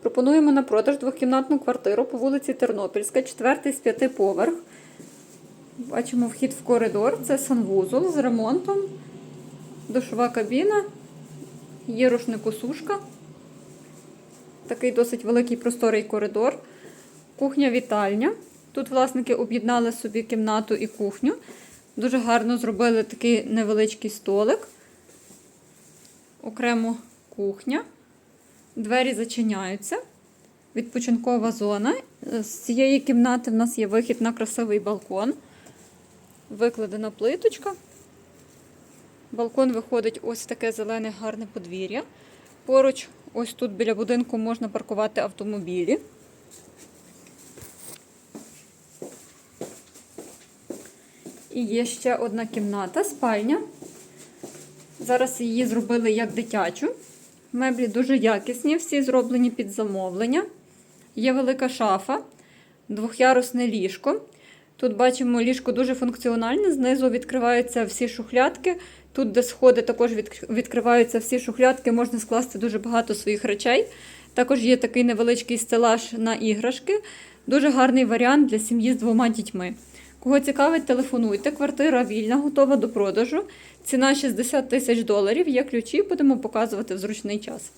Пропонуємо на продаж двохкімнатну квартиру по вулиці Тернопільська, четвертий з п'яти поверх. Бачимо вхід в коридор. Це санвузол з ремонтом, душова кабіна, є рушникосушка. Такий досить великий просторий коридор. Кухня-вітальня. Тут власники об'єднали собі кімнату і кухню. Дуже гарно зробили такий невеличкий столик. Окремо кухня. Двері зачиняються. Відпочинкова зона. З цієї кімнати в нас є вихід на красивий балкон. Викладена плиточка. Балкон виходить ось таке зелене гарне подвір'я. Поруч, ось тут біля будинку можна паркувати автомобілі. І є ще одна кімната, спальня. Зараз її зробили як дитячу. Меблі дуже якісні, всі зроблені під замовлення. Є велика шафа, двохярусне ліжко. Тут бачимо ліжко дуже функціональне, знизу відкриваються всі шухлядки. Тут, де сходи, також відкриваються всі шухлядки, можна скласти дуже багато своїх речей. Також є такий невеличкий стелаж на іграшки. Дуже гарний варіант для сім'ї з двома дітьми. Кого цікавить, телефонуйте. Квартира вільна, готова до продажу. Ціна 60 тисяч доларів. Є ключі, будемо показувати в зручний час.